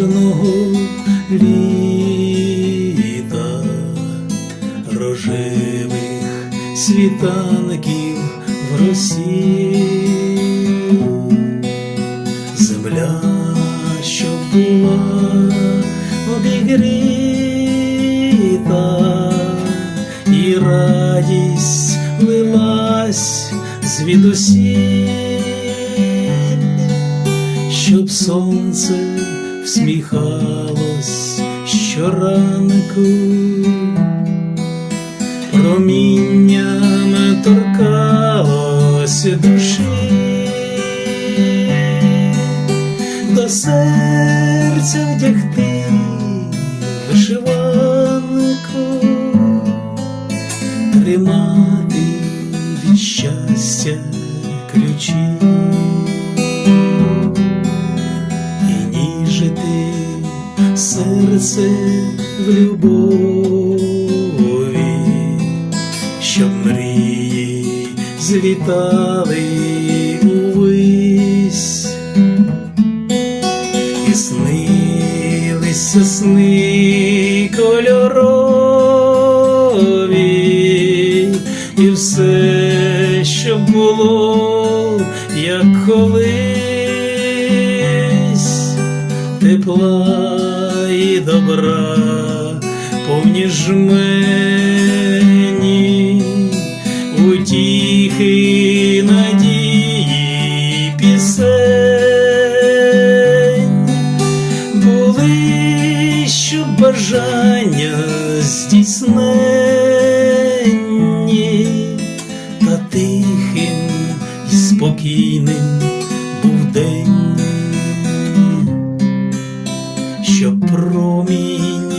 ніжного літа, рожевих світанків в росі, земля, що була обігріта, і радість лилась звідусіль, щоб сонце всміхалось щоранку, промінням торкалось душі, до серця вдягти вишиванку, тримати від щастя ключі. Серце в любові, щоб мрії злітали увись, і снилися сни кольорові, і все, що було, як колись. Тепла і добра, повні жмені, утіхи надії пісень, були, що бажання здійсненні, та тихим і спокійним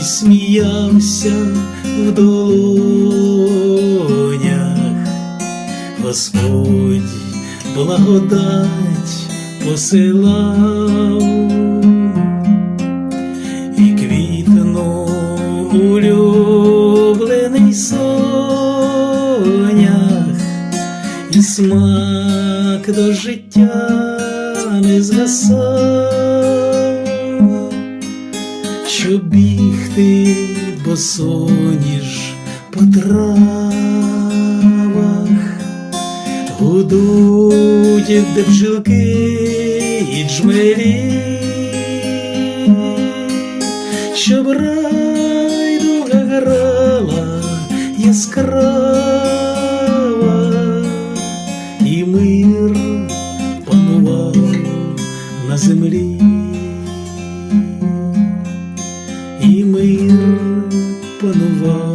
сміявся в долонях, Господь благодать посилав і квітнув улюблений сонях, і смак до життя не згасав Хочу бігти, бо соніж по травах, гудуть, де бджілки і джмелі, щоб райдуга грала яскрава, і мир панував на землі. quando voo.